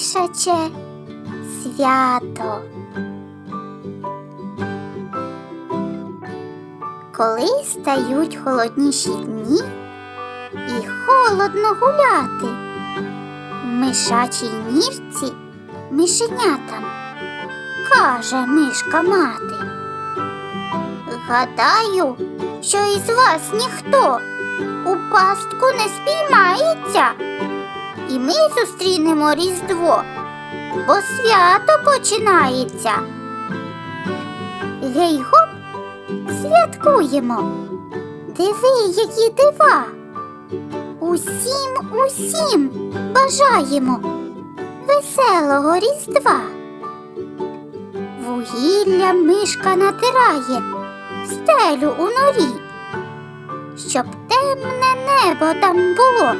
мишаче свято. Коли стають холодніші дні і холодно гуляти, мишачій нірці мишенятам каже мишка мати. Гадаю, що із вас ніхто у пастку не спіймається, і ми зустрінемо Різдво, бо свято починається. Гей гоп, святкуємо. Диви, які дива. Усім, усім бажаємо веселого Різдва. Вугілля мишка натирає, стелю у норі, щоб темне небо там було,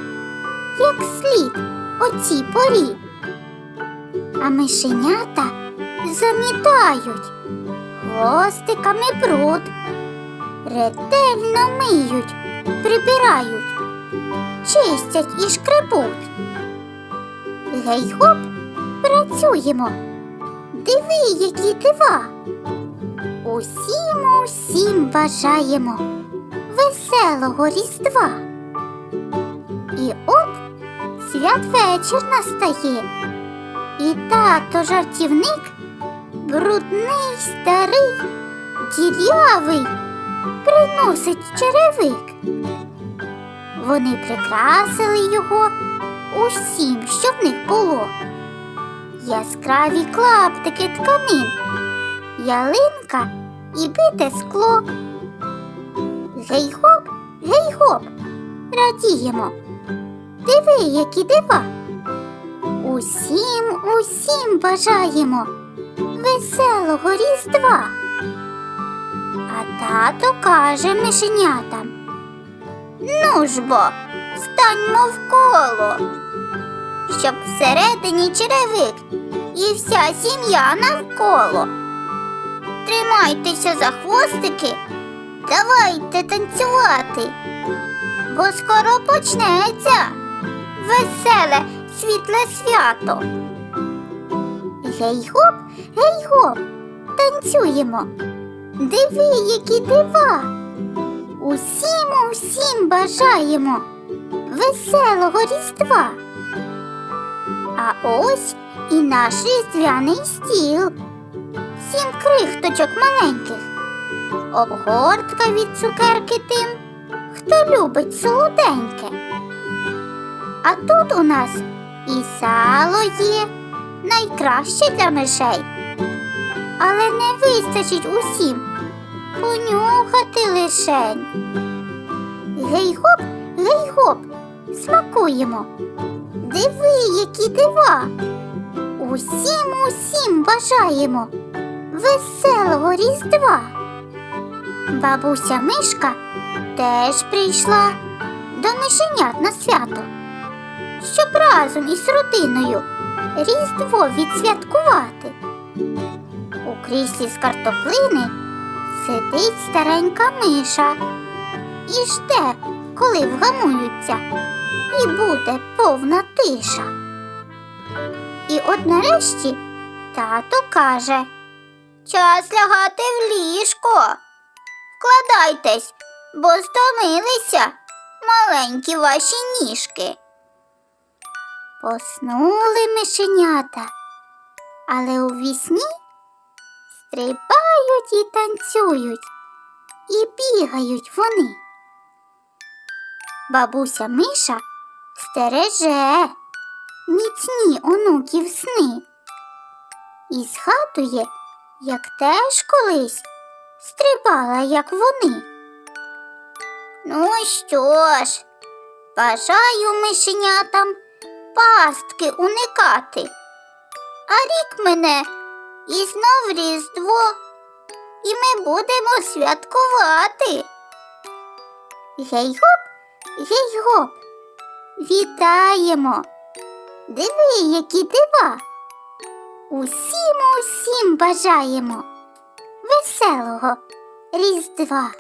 як слід оцій порі. А мишенята замітають хвостиками бруд, ретельно миють, прибирають, чистять і шкребуть. Гей гоп, працюємо. Диви, які дива. Усім, усім бажаємо веселого Різдва. І от святвечір настає, і тато жартівник, брудний, старий, дірявий, приносить черевик. Вони прикрасили його усім, що в них було. Яскраві клаптики тканин, ялинка і бите скло. Гей гоп, гей гоп, радіємо. Диви, які дива. Усім, усім бажаємо веселого Різдва. А тато каже мишенятам. Ну ж бо, станьмо в коло, щоб всередині черевик і вся сім'я навколо. Тримайтеся за хвостики, давайте танцювати, бо скоро почнеться веселе світле свято. Гей гоп, гей гоп, танцюємо. Диви, які дива. Усім, усім бажаємо веселого Різдва. А ось і наш різдвяний стіл. Сім крихточок маленьких. Обгортка від цукерки тим, хто любить солоденьке. А тут у нас і сало є найкраще для мишей. Але не вистачить усім понюхати лишень. Гей гоп, гей гоп, смакуємо. Диви, які дива. Усім, усім бажаємо веселого Різдва. Бабуся Мишка теж прийшла до мишенят на свято, разом із родиною Різдво відсвяткувати. У кріслі з картоплини сидить старенька миша і жде, коли вгамуються, і буде повна тиша. І от нарешті тато каже Час лягати в ліжко. Вкладайтесь, бо стомилися маленькі ваші ніжки. Поснули мишенята, але у вісні стрибають і танцюють, і бігають вони. Бабуся Миша стереже міцні онуків сни і згадує, як теж колись стрибала, як вони. Ну що ж, бажаю мишенятам пастки уникати, а рік мене і знов Різдво, і ми будемо святкувати. Гей гоп, гей гоп, вітаємо. Диви, які дива. Усім усім бажаємо веселого Різдва.